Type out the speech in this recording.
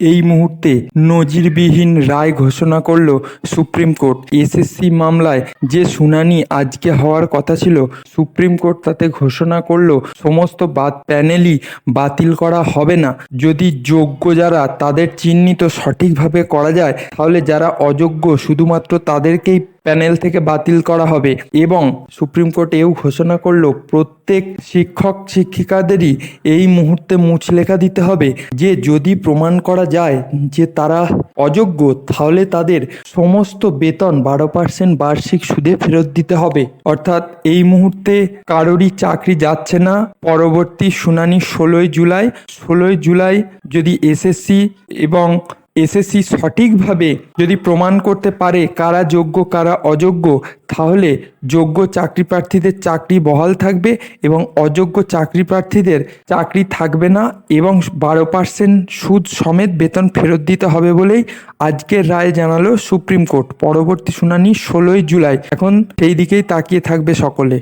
এই মুহূর্তে নজিরবিহীন রায় ঘোষণা করল সুপ্রিম কোর্ট। এসএসসি মামলায় যে শুনানি আজকে হওয়ার কথা ছিল, সুপ্রিম কোর্ট তাতে ঘোষণা করল সমস্ত বাদ প্যানেলই বাতিল করা হবে না। যদি যোগ্য যারা তাদের চিহ্নিত সঠিকভাবে করা যায়, তাহলে যারা অযোগ্য, শুধুমাত্র তাদেরকেই প্যানেল থেকে বাতিল করা হবে এবং সুপ্রিম কোর্ট এও ঘোষণা করল, প্রত্যেক শিক্ষক শিক্ষিকাদেরই এই মুহূর্তে মুচলেখা দিতে হবে। যে যদি প্রমাণ করা যায় যে তারা অযোগ্য, তাহলে তাদের সমস্ত বেতন বারো পার্সেন্ট বার্ষিক সুদে ফেরত দিতে হবে। অর্থাৎ এই মুহূর্তে কারোরই চাকরি যাচ্ছে না। পরবর্তী শুনানি ষোলোই জুলাই। ষোলোই জুলাই যদি এসএসসি এবং এসএসসি সঠিকভাবে যদি প্রমাণ করতে পারে কারা যোগ্য, কারা অযোগ্য, তাহলে যোগ্য চাকরি প্রার্থীদের চাকরি বহাল থাকবে এবং অযোগ্য চাকরি প্রার্থীদের চাকরি থাকবে না এবং বারো পার্সেন্ট সুদ সমেত বেতন ফেরত দিতে হবে বলেই আজকের রায় জানালো সুপ্রিম কোর্ট। পরবর্তী শুনানি ষোলোই জুলাই। এখন সেই দিকেই তাকিয়ে থাকবে সকলে।